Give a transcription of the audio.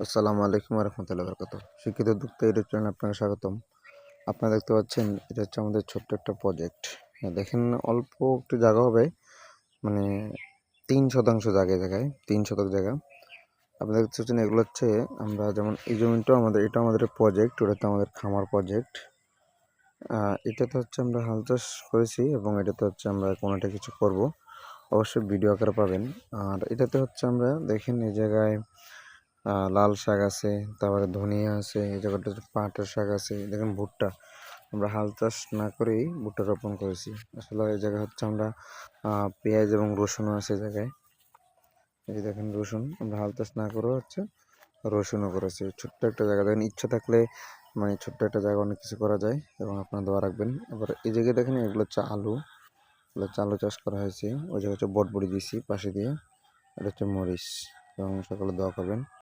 আসসালামু আলাইকুম রহমতুল্লাহ বরকত শিক্ষিত উদ্যোক্তা ইউটিউব চ্যানেল আপনাকে স্বাগতম। আপনারা দেখতে পাচ্ছেন, এটা হচ্ছে আমাদের ছোট্ট একটা প্রজেক্ট দেখেন অল্প একটু জায়গা হবে মানে তিন শতাংশ জায়গায় জায়গায়, তিন শতক জায়গা। আপনারা দেখতে পাচ্ছেন, এগুলো হচ্ছে আমরা যেমন এই জমিটাও আমাদের, এটা আমাদের প্রজেক্ট ওটাতে আমাদের খামার প্রজেক্ট এটাতে হচ্ছে আমরা হাল চাষ করেছি এবং এটাতে হচ্ছে আমরা কোনোটা কিছু করব। অবশ্যই ভিডিও আকারে পাবেন। আর এটাতে হচ্ছে আমরা দেখেন এই জায়গায় লাল শাক আছে, তারপরে ধনিয়া আছে, এই জায়গাটা পাটের শাক আছে, দেখেন ভুট্টা। আমরা হাল চাষ না করেই ভুট্টা রোপণ করেছি। আসলে এই জায়গায় হচ্ছে আমরা পেঁয়াজ এবং রসুনও আছে জায়গায়। এই দেখেন রসুন, আমরা হাল চাষ না করেও হচ্ছে রসুনও করেছি। ছোট্ট একটা জায়গা, দেখেন ইচ্ছা থাকলে মানে ছোট্ট একটা জায়গা অনেক কিছু করা যায় এবং আপনারা দোয়া রাখবেন। এবার এই জায়গায় দেখেন এগুলো হচ্ছে আলু, এগুলো হচ্ছে আলু চাষ করা হয়েছে। ওই জায়গায় হচ্ছে বটবড়ি দিয়েছি পাশে দিয়ে, এটা হচ্ছে মরিচ। এবং সকালে দোয়া করবেন।